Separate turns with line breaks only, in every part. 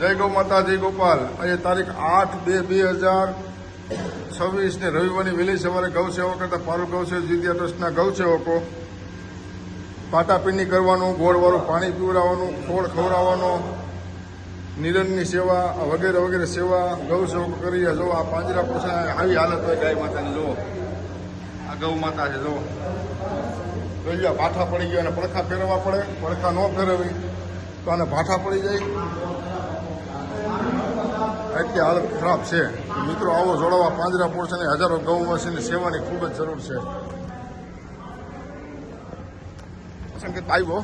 જય ગૌ માતા જય ગોપાલ. આજે તારીખ આઠ બે બે હજાર છવ્વીસને રવિવારની વહેલી સવારે ગૌ હતા પારુલ જીત્યા સેવા વિદ્યા ટ્રસ્ટના ગૌસેવકો પાટાપીંડી કરવાનું, ગોળવાળું પાણી પીવડાવવાનું, ખોળ ખવડાવવાનો નિરણની સેવા વગેરે વગેરે સેવા ગૌસેવકો કરી રહ્યા. જો આ પાંજરા પોસા આવી હાલત હોય ગાય માતાની, જુઓ. આ ગૌ માતા છે, જુઓ. જોઈ ગયા ભાઠા પડી ગયા અને પડખા ફેરવવા પડે, પડખા ન ફેરવી તો આને ભાઠા પડી જાય. એટલી હાલત ખરાબ છે. મિત્રો, આવો જોડાવા પાંજરા પોળસાની હજારો ગૌવંશીની સેવાની ખૂબ જ જરૂર છે. સંકેત આવ્યો?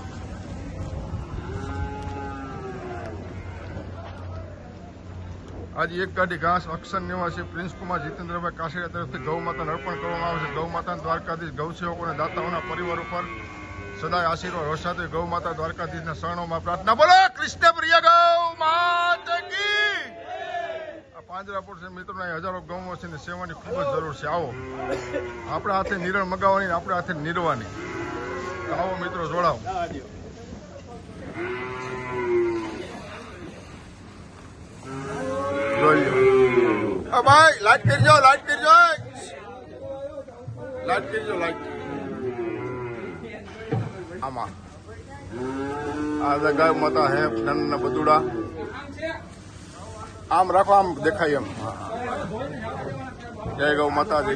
આજે એક ગાડી ઘાસ અક્ષર નિવાસી પ્રિન્સ કુમાર જીતેન્દ્રભાઈ કાસડિયા તરફથી ગૌ માતાને અર્પણ કરવામાં આવે છે. ગૌ માતા દ્વારકાધીશ, ગૌ સેવકો અને દાતાઓના પરિવાર ઉપર સદાય આશીર્વાદ વર્ષાથી ગૌ માતા દ્વારકાધીશના શરણોમાં પ્રાર્થના. બોલો, કૃષ્ણ પ્રિય ગૌ માતા કી આ પાંજરાપુર છે. મિત્રોને હજારો ગૌવંશીની સેવાની ખૂબ જ જરૂર છે. આવો. આપણા હાથે નિરણ મગાવવાની આપણા હાથે નિરવાની. આવો મિત્રો જોડાવો ભાઈ લાઈટ કરજો લાઈટ કરજો. લાઈટ કરજો લાઈટ આમાં. આ ગાય માતા હે નન બદુડા આમ રાખો આમ દેખાય એમ. જય ગૌ માતા જય